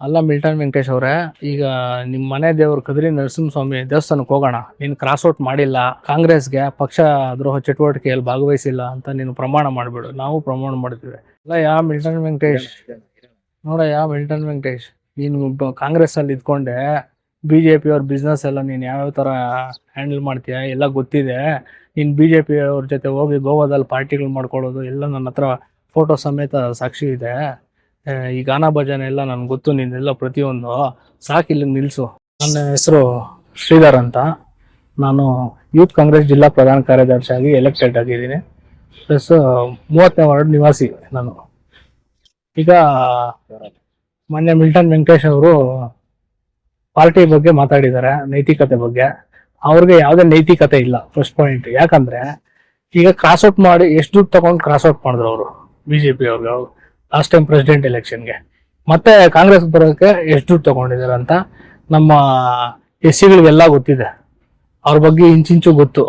ಅಲ್ಲ ಮಿಲ್ಟನ್ ವೆಂಕಟೇಶ್ ಅವರೇ, ಈಗ ನಿಮ್ಮ ಮನೆ ದೇವರು ಕದ್ರಿ ನರಸಿಂಹಸ್ವಾಮಿ ದೇವಸ್ಥಾನಕ್ಕೆ ಹೋಗೋಣ, ನೀನು ಕ್ರಾಸ್ ಔಟ್ ಮಾಡಿಲ್ಲ, ಕಾಂಗ್ರೆಸ್ಗೆ ಪಕ್ಷ ದ್ರೋಹ ಚಟುವಟಿಕೆಯಲ್ಲಿ ಭಾಗವಹಿಸಿಲ್ಲ ಅಂತ ನೀನು ಪ್ರಮಾಣ ಮಾಡಿಬಿಡು, ನಾವು ಪ್ರಮಾಣ ಮಾಡ್ತೀವಿ. ಅಲ್ಲ ಯಾ ಮಿಲ್ಟನ್ ವೆಂಕಟೇಶ್? ನೋಡ ಯಾ ಮಿಲ್ಟನ್ ವೆಂಕಟೇಶ್, ನೀನು ಕಾಂಗ್ರೆಸ್ ಅಲ್ಲಿ ಇದ್ಕೊಂಡೆ ಬಿ ಜೆ ಪಿ ಅವ್ರ ಬಿಸ್ನೆಸ್ ಎಲ್ಲ ನೀನು ಯಾವ್ಯಾವ ಥರ ಹ್ಯಾಂಡಲ್ ಮಾಡ್ತೀಯ ಎಲ್ಲ ಗೊತ್ತಿದೆ, ನೀನು ಬಿ ಜೆ ಪಿ ಅವ್ರ ಜೊತೆ ಹೋಗಿ ಗೋವಾದಲ್ಲಿ ಪಾರ್ಟಿಗಳು ಮಾಡ್ಕೊಳ್ಳೋದು ಎಲ್ಲ ನನ್ನ ಹತ್ರ ಫೋಟೋ ಸಮೇತ ಸಾಕ್ಷಿ ಇದೆ. ಈ ಗಾನ ಭಜನೆ ಎಲ್ಲ ನನ್ಗೆ ಗೊತ್ತು, ನಿನ್ನೆಲ್ಲ ಪ್ರತಿಯೊಂದು. ಸಾಕು ಇಲ್ಲಿ ನಿಲ್ಲಿಸು ನನ್ನ ಹೆಸರು ಶ್ರೀಧರ್ ಅಂತ. ನಾನು ಯೂತ್ ಕಾಂಗ್ರೆಸ್ ಜಿಲ್ಲಾ ಪ್ರಧಾನ ಕಾರ್ಯದರ್ಶಿಯಾಗಿ ಎಲೆಕ್ಟೆಡ್ ಆಗಿದ್ದೀನಿ. ಪ್ಲಸ್ ಮೂವತ್ತನೇ ವಾರ್ಡ್ ನಿವಾಸಿ ನಾನು. ಈಗ ಮೊನ್ನೆ ಮಿಲ್ಟನ್ ವೆಂಕಟೇಶ್ ಅವರು ಪಾರ್ಟಿ ಬಗ್ಗೆ ಮಾತಾಡಿದ್ದಾರೆ, ನೈತಿಕತೆ ಬಗ್ಗೆ. ಅವ್ರಿಗೆ ಯಾವುದೇ ನೈತಿಕತೆ ಇಲ್ಲ ಫಸ್ಟ್ ಪಾಯಿಂಟ್ ಯಾಕಂದ್ರೆ ಈಗ ಕ್ರಾಸ್ ಔಟ್ ಮಾಡಿ, ಎಷ್ಟು ದುಡ್ಡು ತಗೊಂಡು ಕ್ರಾಸ್ ಔಟ್ ಮಾಡಿದ್ರು ಅವರು ಬಿಜೆಪಿ ಅವ್ರಿಗೆ ಲಾಸ್ಟ್ ಟೈಮ್ ಪ್ರೆಸಿಡೆಂಟ್ ಎಲೆಕ್ಷನ್ಗೆ ಮತ್ತೆ ಕಾಂಗ್ರೆಸ್ ಬರೋಕ್ಕೆ ಎಷ್ಟು ದುಡ್ಡು ತಗೊಂಡಿದ್ದಾರೆ ಅಂತ ನಮ್ಮ ಎಸ್ ಸಿಗಳಿಗೆಲ್ಲ ಗೊತ್ತಿದೆ. ಅವ್ರ ಬಗ್ಗೆ ಇಂಚಿಂಚು ಗೊತ್ತು.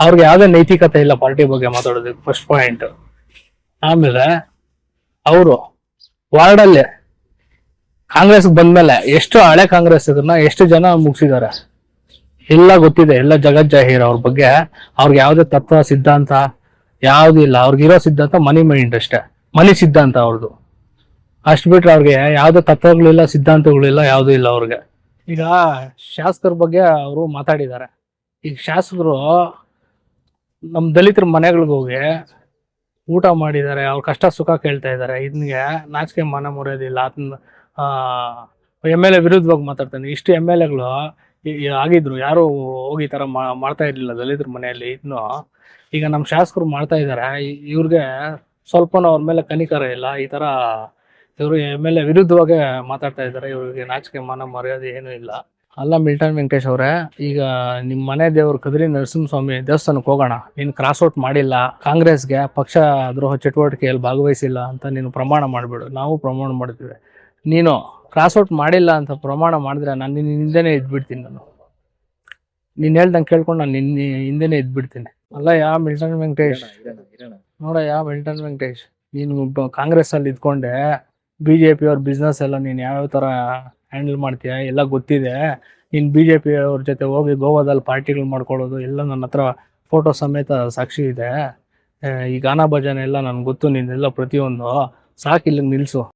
ಅವ್ರಿಗೆ ಯಾವುದೇ ನೈತಿಕತೆ ಇಲ್ಲ ಪಾರ್ಟಿ ಬಗ್ಗೆ ಮಾತಾಡೋದಕ್ಕೆ ಫಸ್ಟ್ ಪಾಯಿಂಟ್ ಆಮೇಲೆ ಅವರು ವಾರ್ಡಲ್ಲಿ ಕಾಂಗ್ರೆಸ್ ಬಂದ್ಮೇಲೆ ಎಷ್ಟು ಹಳೆ ಕಾಂಗ್ರೆಸ್ ಇದನ್ನ ಎಷ್ಟು ಜನ ಮುಗಿಸಿದ್ದಾರೆ? ಎಲ್ಲ ಗೊತ್ತಿದೆ, ಎಲ್ಲ ಜಗತ್ ಜಾಹೀರ್ ಅವ್ರ ಬಗ್ಗೆ. ಅವ್ರಿಗೆ ಯಾವುದೇ ತತ್ವ, ಸಿದ್ಧಾಂತ ಯಾವ್ದು ಇಲ್ಲ. ಅವ್ರಿಗಿರೋ ಸಿದ್ಧಾಂತ ಮನಿ ಮೈಂಡ್ ಅಷ್ಟೇ. ಮನಿ ಸಿದ್ಧಾಂತ ಅವ್ರದ್ದು ಅಷ್ಟು ಬಿಟ್ರೆ ಅವ್ರಿಗೆ ಯಾವುದೇ ತತ್ವಗಳಿಲ್ಲ, ಸಿದ್ಧಾಂತಗಳಿಲ್ಲ, ಯಾವುದೂ ಇಲ್ಲ ಅವ್ರಿಗೆ. ಈಗ ಶಾಸಕರ ಬಗ್ಗೆ ಅವರು ಮಾತಾಡಿದ್ದಾರೆ. ಈಗ ಶಾಸಕರು ನಮ್ಮ ದಲಿತರ ಮನೆಗಳಿಗೆ ಹೋಗಿ ಊಟ ಮಾಡಿದ್ದಾರೆ, ಅವ್ರ ಕಷ್ಟ ಸುಖ ಕೇಳ್ತಾ ಇದ್ದಾರೆ. ಇದನ್ಗೆ ನಾಚಿಕೆ ಮನ ಮುರಿಯೋದಿಲ್ಲ. ಅದನ್ನ ಎಂ ಎಲ್ ಎ ವಿರುದ್ಧವಾಗಿ ಮಾತಾಡ್ತಾನೆ. ಇಷ್ಟು ಎಂ ಎಲ್ ಎಗಳು ಆಗಿದ್ರು. ಯಾರು ಹೋಗಿ ಈ ಥರ ಮಾಡ್ತಾ ಇರಲಿಲ್ಲ ದಲಿತರ ಮನೆಯಲ್ಲಿ ಇದನ್ನು ಈಗ ನಮ್ಮ ಶಾಸಕರು ಮಾಡ್ತಾ ಇದ್ದಾರೆ. ಇವ್ರಿಗೆ ಸ್ವಲ್ಪನೂ ಅವ್ರ ಮೇಲೆ ಕನಿಕರ ಇಲ್ಲ. ಈ ಥರ ಇವರು ಎಂ ಎಲ್ ಎ ವಿರುದ್ಧವಾಗಿ ಮಾತಾಡ್ತಾ ಇದ್ದಾರೆ. ಇವರಿಗೆ ನಾಚಿಕೆ, ಮಾನ, ಮರ್ಯಾದೆ ಏನೂ ಇಲ್ಲ. ಅಲ್ಲ, ಮಿಲ್ಟನ್ ವೆಂಕಟೇಶ್ ಅವರೇ, ಈಗ ನಿಮ್ಮ ಮನೆ ದೇವರು ಕದ್ರಿ ನರಸಿಂಹಸ್ವಾಮಿ ದೇವಸ್ಥಾನಕ್ಕೆ ಹೋಗೋಣ. ನೀನು ಕ್ರಾಸ್ ಔಟ್ ಮಾಡಿಲ್ಲ. ಕಾಂಗ್ರೆಸ್ಗೆ ಪಕ್ಷ ದ್ರೋಹ ಚಟುವಟಿಕೆಯಲ್ಲಿ ಭಾಗವಹಿಸಿಲ್ಲ ಅಂತ ನೀನು ಪ್ರಮಾಣ ಮಾಡಿಬಿಡು. ನಾವು ಪ್ರಮಾಣ ಮಾಡ್ತೀವಿ. ನೀನು ಕ್ರಾಸ್ ಔಟ್ ಮಾಡಿಲ್ಲ ಅಂತ ಪ್ರಮಾಣ ಮಾಡಿದ್ರೆ ನಾನು ನಿನ್ನ ಹಿಂದೆನೇ ಇದ್ಬಿಡ್ತೀನಿ ನಾನು. ನೀನು ಹೇಳ್ದಂಗೆ ಕೇಳ್ಕೊಂಡು ನಾನು ನಿನ್ನ ಹಿಂದೆನೇ ಇದ್ಬಿಡ್ತೀನಿ. ಅಲ್ಲ ಯಾ ಮಿಲ್ಟನ್ ವೆಂಕಟೇಶ್. ನೋಡ ವೆಂಟನ್ ವೆಂಕಟೇಶ್ ನೀನು ಕಾಂಗ್ರೆಸ್ ಅಲ್ಲಿ ಇದ್ಕೊಂಡೆ ಬಿ ಜೆ ಪಿ ಅವ್ರ ಬಿಸ್ನೆಸ್ ಎಲ್ಲ ನೀನು ಯಾವ್ಯಾವ ಥರ ಹ್ಯಾಂಡಲ್ ಮಾಡ್ತೀಯ ಎಲ್ಲ ಗೊತ್ತಿದೆ. ನೀನು ಬಿ ಜೆ ಅವ್ರ ಜೊತೆ ಹೋಗಿ ಗೋವಾದಲ್ಲಿ ಪಾರ್ಟಿಗಳು ಮಾಡ್ಕೊಳ್ಳೋದು ಎಲ್ಲ ನನ್ನ ಹತ್ರ ಫೋಟೋ ಸಮೇತ ಸಾಕ್ಷಿ ಇದೆ. ಈ ಗಾನ ಭಜನೆ ಎಲ್ಲ ನನ್ಗೆ ಗೊತ್ತು, ನಿನ್ನೆಲ್ಲ ಪ್ರತಿಯೊಂದು. ಸಾಕು ಇಲ್ಲಿಗೆ ನಿಲ್ಲಿಸು